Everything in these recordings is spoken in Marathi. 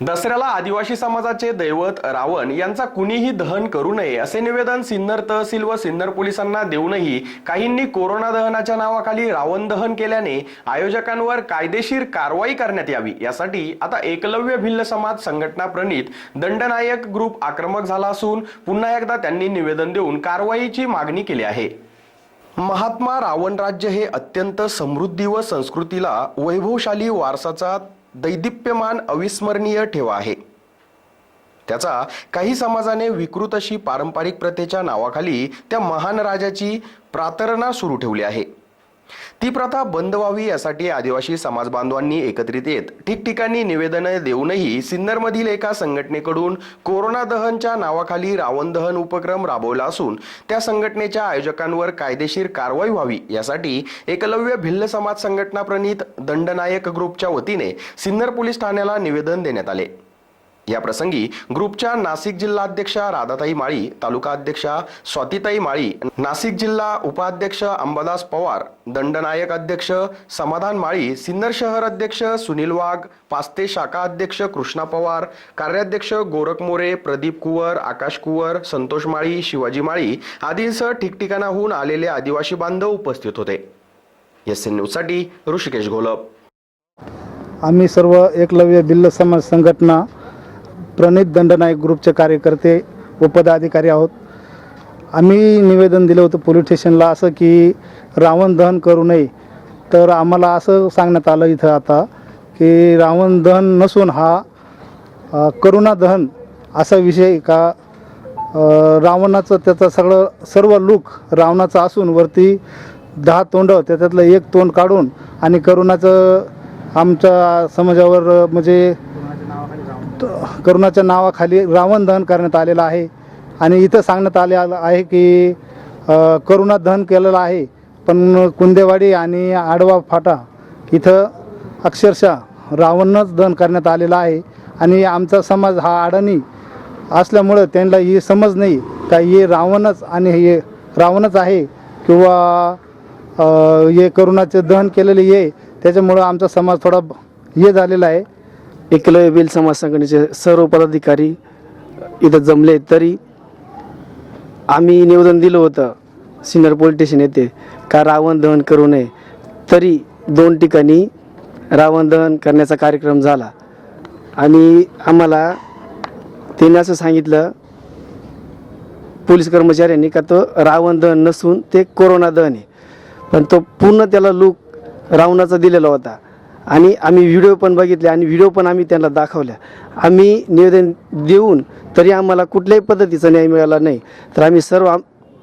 दसऱ्याला आदिवासी समाजाचे दैवत रावण यांचा कुणीही दहन करू नये असे निवेदन सिन्नर तहसील व सिन्नर पोलिसांना देऊनही काहींनी कोरोना दहनाच्या नावाखाली रावण दहन केल्याने आयोजकांवर कायदेशीर कारवाई करण्यात यावी. यासाठी आता एकलव्य भिल्ल समाज संघटना प्रणित दंडनायक ग्रुप आक्रमक झाला असून पुन्हा एकदा त्यांनी निवेदन देऊन कारवाईची मागणी केली आहे. महात्मा रावण राज्य हे अत्यंत समृद्धी व संस्कृतीला वैभवशाली वारसाचा दैदिप्यमान अविस्मरणीय ठेवा आहे. त्याचा काही समाजाने विकृत अशी पारंपरिक प्रथेच्या नावाखाली त्या महान राजाची प्रातरणा सुरू ठेवली आहे. ती प्रथा बंद व्हावी यासाठी आदिवासी समाज बांधवांनी एकत्रित येत ठिकठिकाणी निवेदनं देऊनही सिन्नरमधील एका संघटनेकडून कोरोना दहनच्या नावाखाली रावण दहन उपक्रम राबवला असून त्या संघटनेच्या आयोजकांवर कायदेशीर कारवाई व्हावी यासाठी एकलव्य भिल्ल समाज संघटना प्रणित दंडनायक ग्रुपच्या वतीने सिन्नर पोलीस ठाण्याला निवेदन देण्यात आले. या प्रसंगी ग्रुपच्या नाशिक जिल्हा अध्यक्षा राधाताई माळी तालुका अध्यक्षा स्वातीताई माळी नाशिक जिल्हा उपाध्यक्ष अंबादास पवार दंडनायक अध्यक्ष समाधान माळी सिन्नर शहर अध्यक्ष सुनील वाघ पास्ते शाखा अध्यक्ष कृष्णा पवार कार्याध्यक्ष गोरख मोरे प्रदीप कुवर आकाश कुवर संतोष माळी शिवाजी माळी आदींसह ठिकठिकाणाहून आलेले आदिवासी बांधव उपस्थित होते. एस एन न्यूजसाठी ऋषिकेश घोलप आम्ही सर्व एकलव्य बिल्ल समाज संघटना प्रणित दंडनायक ग्रुपचे कार्यकर्ते व पदाधिकारी आहोत. आम्ही निवेदन दिलं होतं पोलीस स्टेशनला असं की रावण दहन करू नये. तर आम्हाला असं सांगण्यात आलं इथं आता की रावण दहन नसून हा करुणा दहन असा विषय का रावणाचं त्याचं सगळं सर्व लूक रावणाचं असून वरती दहा तोंड त्याच्यातलं एक तोंड काढून आणि करुणाचं आमच्या समाजावर म्हणजे करुणाच्या नावाखाली रावण दहन करण्यात आलेलं आहे. आणि इथं सांगण्यात आले आहे की करुणा दहन केलेलं आहे पण कुंदेवाडी आणि आडवा फाटा इथं अक्षरशः रावणच दहन करण्यात आलेलं आहे. आणि आमचा समाज हा अडाणी असल्यामुळं त्यांना ही समज नाही का हे रावणच आणि हे रावणच आहे किंवा हे करुणाचे दहन केलेले हे त्याच्यामुळं आमचा समाज थोडा हे झालेला आहे. एकलव्य बिल समाज संघटनेचे सर्व पदाधिकारी इथं जमले तरी आम्ही निवेदन दिलं होतं सिन्नर पोलीस स्टेशन येथे का रावण दहन करू नये. तरी दोन ठिकाणी रावण दहन करण्याचा कार्यक्रम झाला. आणि आम्हाला त्याने असं सांगितलं पोलीस कर्मचाऱ्यांनी का तो रावण दहन नसून ते कोरोना दहन आहे. पण तो पूर्ण त्याला लूक रावणाचा दिलेला होता. आणि आम्ही व्हिडिओ पण बघितले आणि व्हिडिओ पण आम्ही त्यांना दाखवल्या. आम्ही निवेदन देऊन तरी आम्हाला कुठल्याही पद्धतीचा न्याय मिळाला नाही. तर आम्ही सर्व आम-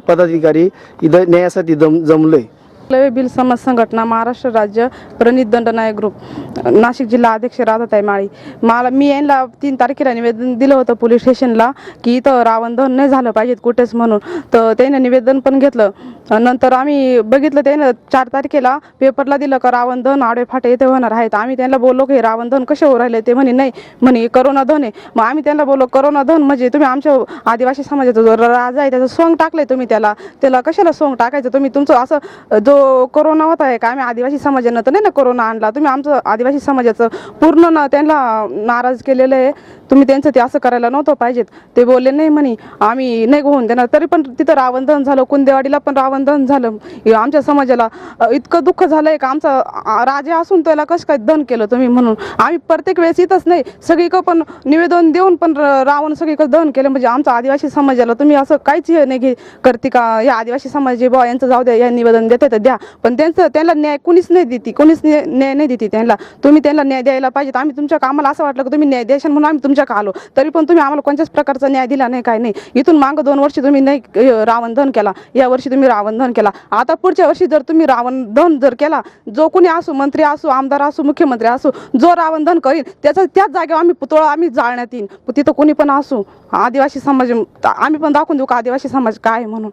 पदाधिकारी इथं न्यायासाठी जम जमलो आहे बिल समाज संघटना महाराष्ट्र राज्य प्रणित दंडनायक ग्रुप नाशिक जिल्हा अध्यक्ष राधाताई माळी. मला मी यांना तीन तारखेला निवेदन दिलं होतं पोलीस स्टेशनला की इथं रावण दहन नाही झालं पाहिजेत कुठेच म्हणून. तर त्याने निवेदन पण घेतलं. नंतर आम्ही बघितलं त्यानं चार तारखेला पेपरला दिलं का रावण दहन आडवे फाटे इथे होणार आहेत. आम्ही त्यांना बोललो की रावण दहन कसे होऊ राहिले ते म्हणे नाही म्हणे करोना धन आहे. मग आम्ही त्यांना बोललो करोना धन म्हणजे तुम्ही आमच्या आदिवासी समाजाचा जो राजा आहे त्याचं सोंग टाकलंय तुम्ही त्याला. त्याला कशाला सोंग टाकायचं? तुम्ही तुमचं असं जो कोरोना होता आहे का? आम्ही आदिवासी समाजानं तर नाही ना कोरोना आणला. तुम्ही आमचं आदिवासी समाजाचं पूर्ण ना त्यांना नाराज केलेलं आहे. तुम्ही त्यांचं ते असं करायला नव्हतं पाहिजेत. ते बोलले नाही म्हणे आम्ही नाही होऊन देणार. तरी पण तिथं रावण दहन झालं कुंदेवाडीला पण रावण दहन झालं. आमच्या समाजाला इतकं दुःख झालं आहे का? आमचा राजा असून त्याला कसं काय दहन केलं तुम्ही म्हणून? आम्ही प्रत्येक वेळेस इथंच नाही. सगळीकडं पण निवेदन देऊन पण रावण सगळीकडं दहन केलं. म्हणजे आमचा आदिवासी समाजाला तुम्ही असं काहीच हे नाही घे करते का? या आदिवासी समाज जे बुवा यांचं जाऊ द्या या निवेदन देते तर द्या. पण त्यांचं त्यांना न्याय कुणीच नाही देते कोणीच न्याय न्याय नाही देते त्यांना. तुम्ही त्यांना न्याय द्यायला पाहिजे आम्ही तुमच्या आम्हाला असं वाटलं की तुम्ही न्याय द्याशाल म्हणून आम्ही तुमच्या आलो. तरी पण तुम्ही आम्हाला कोणत्याच प्रकारचा न्याय दिला नाही काय नाही. इथून मागं दोन वर्षी तुम्ही नाही रावणधन रावण केला. या वर्षी तुम्ही रावण केला. आता पुढच्या वर्षी जर तुम्ही रावण जर केला जो कोणी असो मंत्री असो आमदार असो मुख्यमंत्री असो जो रावण करीन त्याचा त्याच जागेवर आम्ही पुतळा आम्ही जाळण्यात येईन. तिथं कोणी पण असो आदिवासी समाज आम्ही पण दाखवून देऊ का आदिवासी समाज काय आहे म्हणून?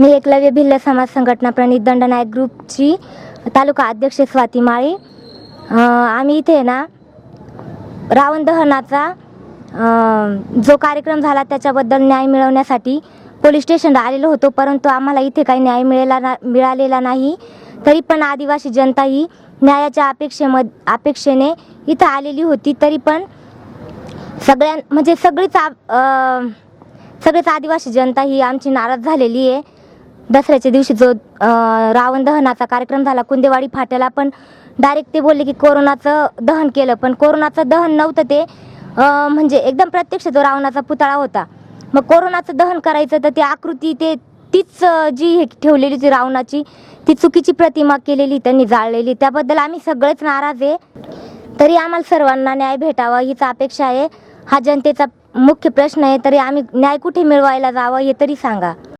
मी एकलव्य भिल्ल समाज संघटना प्रणित दंडनायक ग्रुपची तालुका अध्यक्ष स्वाती माळी. आम्ही इथे ना रावण दहनाचा जो कार्यक्रम झाला त्याच्याबद्दल न्याय मिळवण्यासाठी पोलीस स्टेशनला आलेलो होतो परंतु आम्हाला इथे काही न्याय मिळेला ना मिळालेला नाही. तरी पण आदिवासी जनता ही न्यायाच्या अपेक्षेमध अपेक्षेने इथं आलेली होती तरी पण सगळ्यां म्हणजे सगळीच आ- सगळीच आदिवासी जनता ही आमची नाराज झालेली आहे. दसऱ्याच्या दिवशी जो रावण दहनाचा कार्यक्रम झाला कुंदेवाडी फाट्याला पण डायरेक्ट ते बोलले की कोरोनाचं दहन केलं. पण कोरोनाचं दहन नव्हतं ते म्हणजे एकदम प्रत्यक्ष जो रावणाचा पुतळा होता. मग कोरोनाचं दहन करायचं तर ती आकृती ते तीच जी हे ठेवलेली होती रावणाची ती चुकीची प्रतिमा केलेली त्यांनी जाळलेली. त्याबद्दल आम्ही सगळेच नाराज आहे. तरी आम्हाला सर्वांना न्याय भेटावा हीच अपेक्षा आहे. हा जनतेचा मुख्य प्रश्न आहे. तरी आम्ही न्याय कुठे मिळवायला जावं हे तरी सांगा.